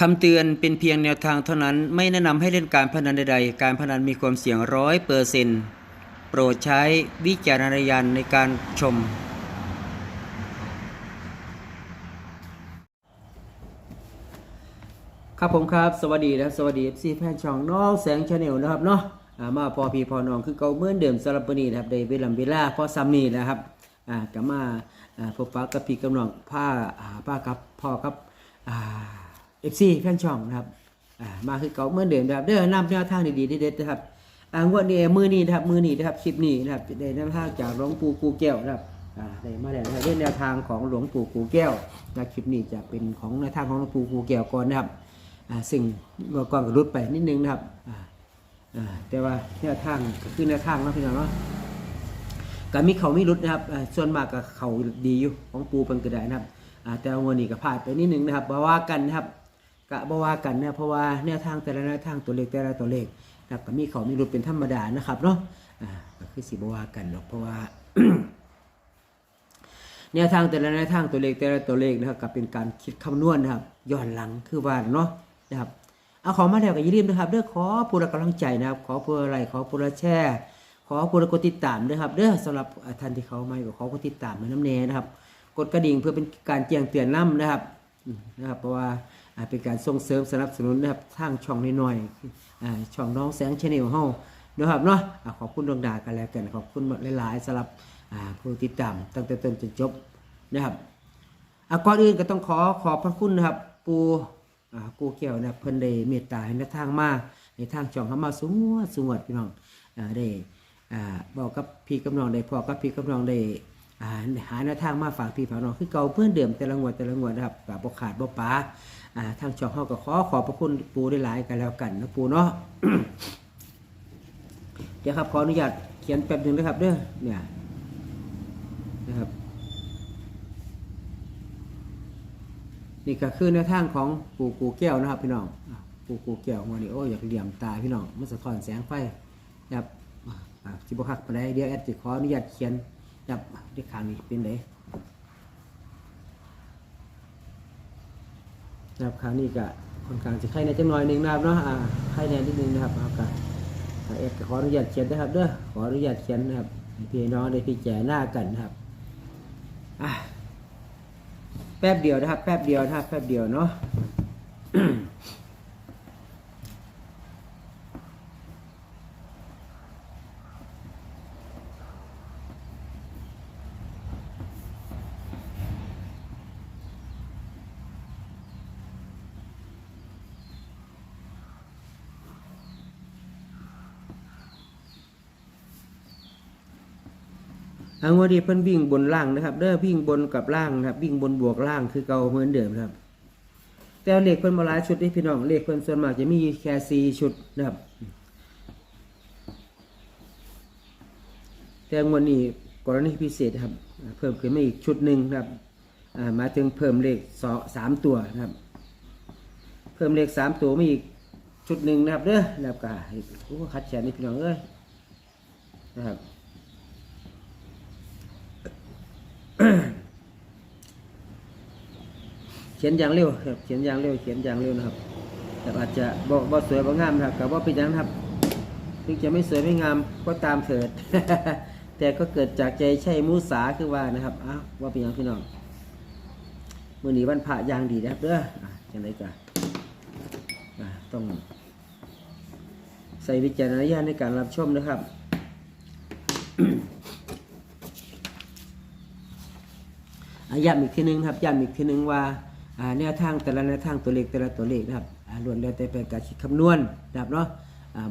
คำเตือนเป็นเพียงแนวทางเท่านั้น ไม่แนะนำให้เล่นการพนันใดๆ การพนันมีความเสี่ยงร้อยเปอร์เซ็นต์โปรดใช้วิจารณญาณในการชม ครับผมครับ สวัสดีนะสวัสดี FC แฟนช่องน้องแสงชาแนลนะครับเนาะอามาพอพีพอนองคือเก่าเมื่อเดิมสำหรับวันนี้นะครับได้เวลาเวลาพอซ้ำนี่นะครับอ่าก็มาอ่าพบปะกับพี่กับน้องผ้าอ่าผ้ากับพ่อกับอ่า FC แฟนช่องนะครับมาคือเก่าเมื่อเดิมนะครับเด้อนำแนวทางดีๆเด็ดๆนะครับอ่างวดนี้มือนี้นะครับมือนี้นะครับคลิปนี้นะครับได้แนวทางจากหลวงปู่กูแก้วนะครับอ่าได้มาแล้วนะครับเรื่องแนวทางของหลวงปู่กูแก้วนะคลิปนี้จะเป็นของแนวทางของหลวงปู่กูแก้วก่อนนะครับอ่าซึ่งเมื่อก่อนก็รุดไปนิดนึงนะครับอ่าอ่าแต่ว่าแนวทางก็คือแนวทางนะพี่น้องเนาะการมีเขามีรุดนะครับส่วนมากก็เขาดีอยู่ของปูเป็นกระไดนะครับอ่าแต่วันนี้ก็พลาดไปนิดนึงนะครับว่ากันนะครับ กะบว่ากันเนะเพราะว่าแนวทางแต่ละแนวทางตัวเลขแต่ละตัวเลขนะครับก็มีเขามีรุดเป็นธรรมดานะครับเนาะอ่าก็คือสิบ่ว่ากันหรอกเพราะว่าแนวทางแต่ละแนวทางตัวเลขแต่ละตัวเลขนะครับก็เป็นการคิดคำนวณนะครับย้อนหลังคือว่าเนาะนะครับเอาขอมาแล้วก็อย่าลืมนะครับเด้อขอผู้ละกำลังใจนะครับ ขอผู้ละไลค์ขอผู้ละแชร์ขอผู้ละกดติดตามด้วยครับเด้อสำหรับท่านที่เขามาก็ขอกดติดตามมาน้ำแน่นะครับ กดกระดิ่งเพื่อเป็นการแจ้งเตือนน้ำนะครับนะครับ เพราะว่า เป็นการส่งเสริมสนับสนุนนะครับทางช่องน้อยๆช่องน้องแสงชแนลเฮานะครับเนาะขอบคุณดวงดากันแล้วกันขอบคุณหลายๆสำหรับผู้ติดตามตั้งแต่ต้นจนจบนะครับก่อนอื่นก็ต้องขอขอบพระคุณนะครับปู่กูเกี่ยวนะเพิ่นได้เมตตาให้ในทางมาในทางช่องเข้ามาสูงวดสูงวดพี่น้องได้บอกกับพี่กับน้องได้พอกับพี่กับน้องได้ อ่าหาแนวทางมาฝากพี่ฝากน้องคือเก่าเพื่อนเดิมแต่ละงวดแต่ละงวดนะครับแบบบ่ขาดบ่ป๋าอ่าทางช่องเฮาก็ขอขอบพระคุณปูได้หลายกันแล้วกันนะปูเนาะเดี๋ยวครับขออนุญาตเขียนแป๊บหนึ่งนะครับเด้อเนี่ยนะครับนี่ก็คือแนวทางของปู่กูแก้วนะครับพี่น้องปู่กูแก้ววันนี้โอ้ยอยากเหลี่ยมตาพี่น้องมันสะท้อนแสงไฟนะครับจิบคักไปได้เดี๋ยวแอดจะขออนุญาตเขียน นะครับที่ข้างนี้เป็นไดนะครับข้างนี้ก็ค่อนข้างจะไข่ในจังหน่อยหนึ่งนะครับเนาะอ่าไข่ในนิดนึงนะครับเอากันแอดก็ขออนุญาตเขียนนะครับเด้อขออนุญาตเขียนนะครับพี่น้องได้พิจารณากันนะครับอะแป๊บเดียวนะครับ แป๊บเดียวนะครับแป๊บเดียวเนาะ อังวดีเพิ่นวิ่งบนล่างนะครับ เด้อวิ่งบนกับล่างนะครับวิ่งบนบวกล่างคือเก่าเหมือนเดิมนะครับ แต่เลขเพิ่นมาหลายชุดนี่พี่น้องเลขเพิ่นส่วนมากจะมีแค่สี่ชุดนะครับ แต่งวันนี้กรณีพิเศษนะครับ เพิ่มขึ้นมาอีกชุดหนึ่งนะครับมาถึงเพิ่มเลขสองสามตัวนะครับ เพิ่มเลขสามตัวมาอีกชุดหนึ่งนะครับเด้อนะครับก็ให้โอ้คัดแขนนี่พี่น้องเอ้ยนะครับ เขียนอย่างเร็วครับ เขียนอย่างเร็ว เขียนอย่างเร็วนะครับ แต่อาจจะบ่บ่สวยบ่งามนะครับกับว่าเป็นอย่างนะครับถึงจะไม่สวยไม่งามก็ตามเถิด แต่ก็เกิดจากใจใช่มุสาคือว่านะครับอ้าวว่าเป็นอย่างพี่น้องมื่อนี้วันพระอย่างดีนะครับเด้ออะจังไดกันต้องใส่วิจารณญาณในการรับชมนะครับ อะ ย้ำอีกทีหนึงครับย้ำอีกทีหนึงว่าแนวทางแต่ละแนวทางตัวเลขแต่ละตัวเลขนะครับล้วนแล้วแต่เป็นการคิดคำนวณนะครับเนาะ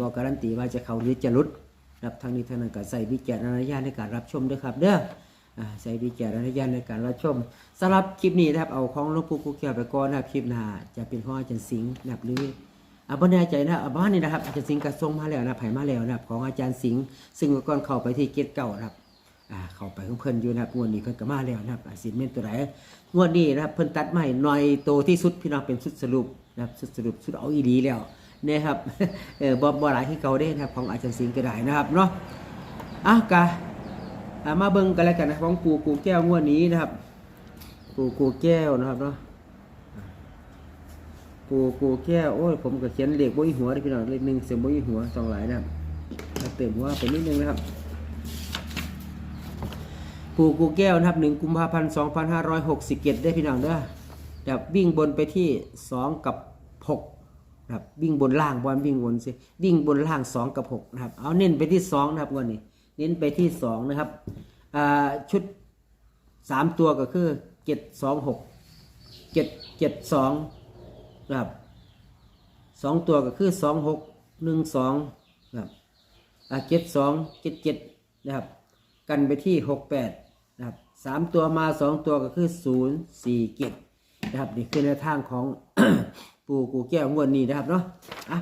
บอกการันตีว่าจะเข้าหรือจะลุดนะครับทางนี้ทางนั้นก็ใส่วิจารณญาณในการรับชมด้วยครับเด้อใส่วิจารณญาณในการรับชมสำหรับคลิปนี้นะครับเอาของหลวงปู่กูเกียวไปก่อนนะครับคลิปหน้าจะเป็นของอาจารย์สิงห์นะครับหรืออ่าบแน่ใจนะอาบ้านนี้นะครับอาจารย์สิงห์กระทรงมาแล้วนะไผมาแล้วนะครับของอาจารย์สิงห์ซึ่งก่อนเข้าไปที่เกตเก่านะครับ เข้าไปของเพิ่นอยู่นะครับงวดนี้เพิ่นก็มาแล้วนะครับอาสิเมนตัวไหนงวดนี้นะครับเพิ่นตัดใหม่หน่อยโตที่สุดพี่น้องเป็นสุดสรุปนะครับสุดสรุปสุดเอาอีดีแล้วนะครับเออบ่บ่หลายที่เก่าเด้นะครับของอาจารย์สิงห์ก็ได้นะครับเนาะอะกะอ่ามาเบิ่งกันแล้วกันนะของปู่กูแก้วงวดนี้นะครับ ปู่กูแก้วนะครับเนาะปูกูแก้วโอ้ยผมก็เขียนเลขบ่มีหัวเด้พี่น้องเลขหนึ่งเสียงบ่มีหัวสองหลายนะครับเติมหัวไปนิดนึงนะครับ ปู่กูแก้วนะครับหนึ่งกุมภาพันธ์สองพันห้าร้อยหกสิบเจ็ดได้พี่น้องเด้อแบบวิ่งบนไปที่สองกับหกนะครับวิ่งบนล่างบอลวิ่งบนสิวิ่งบนล่างสองกับหกนะครับเอาเน้นไปที่สองนะครับวันนี้เน้นไปที่สองนะครับอ่าชุดสามตัวก็คือเจ็ดสองหกเจ็ดเจ็ดสองนะครับสองตัวก็คือสองหกหนึ่งสองนะครับเจ็ดสองเจ็ดเจ็ดนะครับ กันไปที่หกแปดนะครับสามตัวมาสองตัวก็คือศูนย์สี่เจ็ดนะครับนี่คือในวทางของ ปู่กูแก้วงวดนี้นะครับเนาะอะ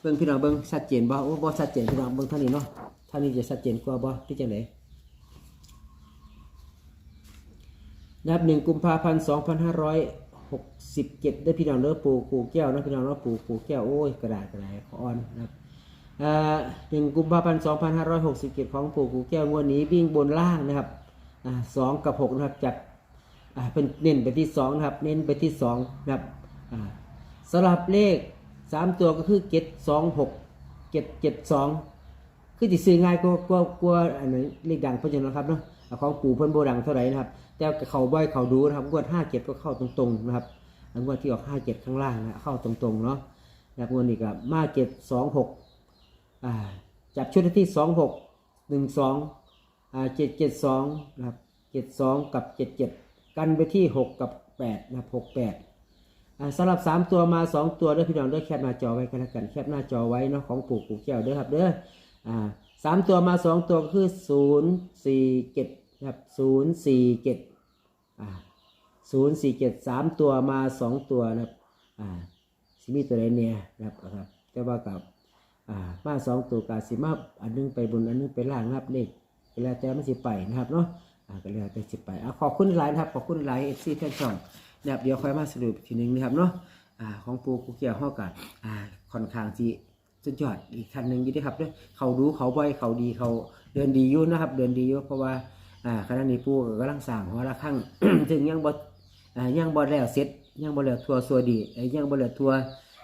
เบิ่งพี่น้องเบิ่งชัดเจนบ่โอ้บ่ชัดเจนพี่น้องเบิ่งเท่านี้เนาะเท่านี้จะชัดเจนกว่าบ่ที่จังไดนะครับหนึ่งกุมภาพันธ์สองพันห้าร้อยหกสิบเจ็ดได้พี่น้องเด้อปู่กูแก้วนะพี่น้องเนาะปู่กูแก้วโอ้ยกระดาษกระดาษขออ่อนนะครับ หนึ่งกุมภาพันธ์สองพันห้าร้อยหกสิบเจ็ดของปู่กูแก้วงวดนี้วิ่งบนล่างนะครับสองกับหกนะครับจัดเป็นเน้นไปที่สองนะครับเน้นไปที่สองนะครับสำหรับเลขสามตัวก็คือเจ็ดสองหกเจ็ดเจ็ดสองคือจะซื้อง่ายกว่ากว่ากว่าอันนี้เลขดังเพราะฉะนั้นะครับเนาะของปู่เพิ่นโบดังเท่าไหร่นะครับ แต่เขาบ่อยเขาดูนะครับงวดห้าเจ็ดก็เข้าตรงๆนะครับงวดที่ออกห้าเจ็ดข้างล่างนะเข้าตรงๆเนาะนะครับงวดนี้ก็มาเจ็ดสองหก จับชุดที่สองหกหนึ่งสองเจ็ดเจ็ดสองนะครับเจ็ดสองกับเจ็ดเจ็ดกันไปที่หกกับแปดนะครับหกแปดสำหรับสามตัวมาสองตัวเด้อพี่น้องเด้อแคปหน้าจอไว้กันแล้วกันแคปหน้าจอไว้เนาะของปู่ปู่แก้วเด้อครับเด้ออาสามตัวมาสองตัวก็คือศูนย์สี่เจ็ดนะครับศูนย์สี่เจ็ดศูนย์สี่เจ็ดสามตัวมาสองตัวนะครับอ่าสิมีตัวไหนเนี่ยนะครับครับแต่ว่ากับ อ่ามาสองตัวกาสิมาอันนึงไปบนอันนึงไปล่างนะครับเลขเวลาแต่มันสิไปนะครับเนาะอ่าก็เลยแต่สิไปอ่าขอบคุณหลายนะครับขอบคุณหลายเอฟซีแฟนช่องนะครับเดี๋ยวค่อยมาสรุปทีหนึงนะครับเนาะอ่าของปูกูเกี่ยวข้อกับอ่าค่อนข้างที่สุดยอดอีกท่านหนึ่งอยู่ด้วยครับเด้อเขาดูเขาบ่อยเขาดีเขาเดินดีอยู่นะครับ เดินดีอยู่เพราะว่าอ่าขณะนี้ปูก็กำลังสร้างหัวละข้างถึงยังบ่อ่ายังบ่แล้วเสร็จยังบ่แล้วทัวร์สัวดียังบ่แล้วทัวร์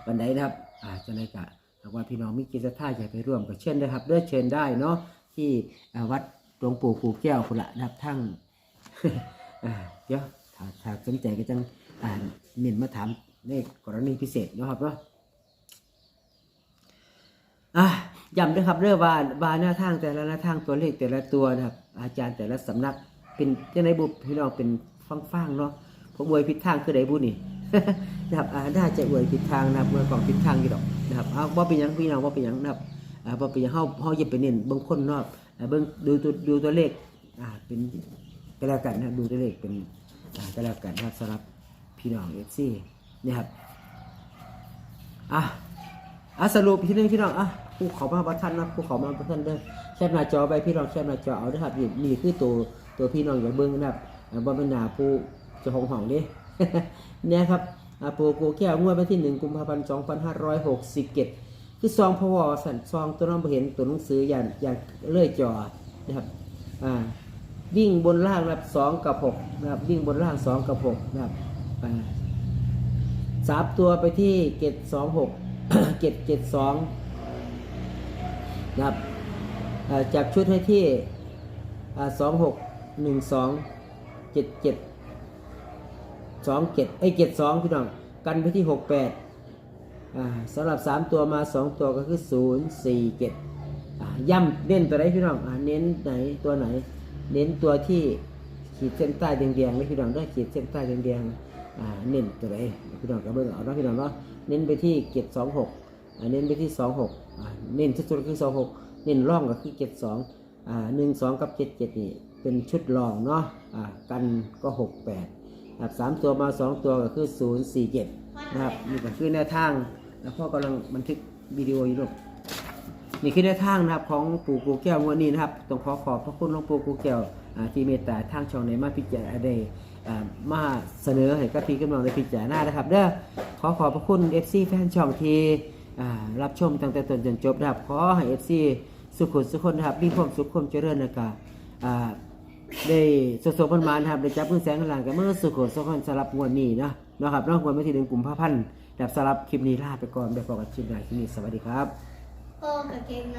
บันไดนะครับอ่าจะได้กะ หากว่าพี่น้องมีกิจท่าอยากไปร่วมก็เช่นนะครับเด้อเชิญได้เนาะที่วัดหลวงปู่กูแก้วพุ่นละนะครับทั้งอ่าเดี๋ยวถ้าถ้าสนใจก็จังอ่านเน้นมาถามในกรณีพิเศษเนาะครับเนาะอะย้ำด้วยครับเรื่องว่าว่าหน้าทางแต่ละหน้าทางตัวเลขแต่ละตัวนะครับ อาจารย์แต่ละสำนักเป็นยังไงบุพี่น้องเป็นฟังๆเนาะผมอวยผิดทางคือไดบุนี่ นะครับอ่าน่าจะอวยผิดทางนะครับเมื่อกล่องผิดทางอยู่ดอกนะครับเอาว่าเป็นยังพี่น้องว่าเป็นยังนะครับอ่าว่าเป็นยังเฮาเฮาอย่าไปเน้นบิ่งคนเนาะอ่าเบิ่งดูตัวดูตัวเลขอ่าเป็นก็แล้วกันนะดูตัวเลขเป็นอ่าก็แล้วกันนะครับสำหรับพี่น้อง FC นี่ครับอะอะสรุปอีกทีหนึงพี่น้องอะผู้เขามาบัทันนะผู้เขามาบัทันเด้อแคปหน้าจอไปพี่น้องแคปหน้าจอเอาเด้อครับนี่นี่คือตัวตัวพี่น้องอย่าเบิ่งนะครับอ่าบ่เป็นหน้าผู้จ้าของห้องเด้ เนี่ยครับอาโปโกแก้วงวดวันที่หนึ่งกุมภาพันธ์สองพันห้าร้อยหกสิบเจ็ดคือซองพวสันซองตัวน้องเห็นตัวหนังสืออย่างอย่างเลื่อยจอนะครับอ่าวิ่งบนล่างนะครับสองกับหกนะครับวิ่งบนล่างสองกับหกนะครับอ่าสามตัวไปที่เกตสองหกเกตเจ็ดสองนะครับอ่าจับชุดให้ที่สองหกหนึ่งสองเจ็ดเจ็ด สองเจ็ดไอ้เจ็ดสองพี่น้องกันไปที่หกแปดอ่าสำหรับสามตัวมาสองตัวก็คือศูนย์สี่เจ็ดย่ำเน้นตัวไหนพี่น้องอ่าเน้นไหนตัวไหน เน้นตัวที่ขีดเส้นใต้แดงๆนี่พี่น้องได้ขีดเส้นใต้แดงๆอ่าเน้นตัวไหนพี่น้องก็เบิ่งเอาเนาะพี่น้องเนาะเน้นไปที่เจ็ดสองหกอ่าเน้นไปที่สองหกเน้นชุดๆคือสองหกเน้นร่องก็คือเจ็ดสองอ่าหนึ่งสองกับเจ็ดเจ็ดนี่เป็นชุดรองเนาะอ่ากันก็หกแปด นะครับสามตัวมาสองตัวก็คือศูนย์สี่เจ็ดนะครับนี่ก็คือแนวทางแล้วพ่อกำลังบันทึกวิดีโออยู่ลูกนี่คือแนวทางนะครับของปู่กูแก้วงวันนี้นะครับต้องขอขอบพระคุณหลวงปู่กูแก้วอ่าที่เมตตาทางช่องในมาพิจารณาได้อ่ามาเสนอให้กับพี่กำลังในพิจารณานะครับเด้อขอขอบพระคุณ FC แฟนช่องที่อ่ารับชมตั้งแต่ต้นจนจบนะครับขอให้ FC สุขุมสุขคนนะครับมีความสุขความเจริญนะครับ ได้สดสดพันมานะครับได้จับมือแสงข้างหลังกับมือสุโขสกันสลับงวดนี้นะนะครับเนาะวันที่หนึ่งกลุ่มภาพันธ์แบบสลับคลิปนี้ลาไปก่อนเดี๋ยวพบกันคลิปหน้าคลิปนี้สวัสดีครับ พ่อกับเกงใน